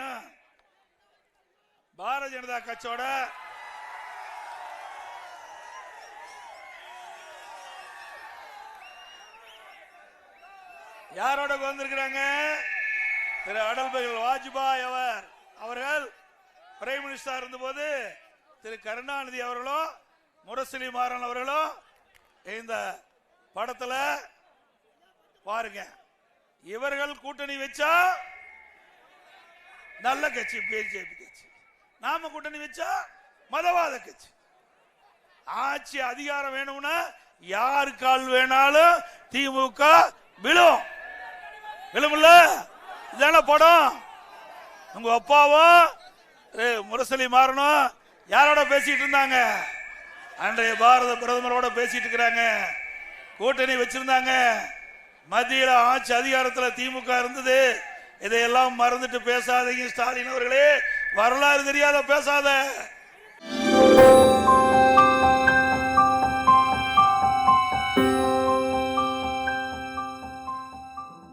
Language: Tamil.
அப்படின்னா பாரதிய ஜனதா கட்சியோட யாரோட வந்திருக்கிறாங்க திரு அடல் பிஹாரி வாஜ்பாய் அவர். அவர்கள் பிரைம் மினிஸ்டர் இருந்தபோது திரு கருணாநிதி அவர்களும் முரசொலி மாறன் அவர்களும் இந்த படத்துல பாருங்க. இவர்கள் கூட்டணி வச்சா நல்ல கட்சி பிஜேபி கட்சி. நாம கூட்டணி வச்சா மதவாத கட்சி. ஆட்சி அதிகாரம் வேணும்னா யாரு கால் வேணாலும் திமுக விழும். விழுமில்ல? இதான படம். உங்க அப்பாவும் முரசலி முரசொலி மாறணும் யாரோட பேசிட்டு இருந்தாங்க? அன்றைய பாரத பிரதமரோட பேசிட்டு இருக்கிறாங்க. கூட்டணி வச்சிருந்தாங்க. மத்தியில ஆட்சி அதிகாரத்துல திமுக இருந்தது. இதையெல்லாம் மறந்துட்டு பேசாதீங்க ஸ்டாலின் அவர்களே. வரலாறு தெரியாத பேசாத.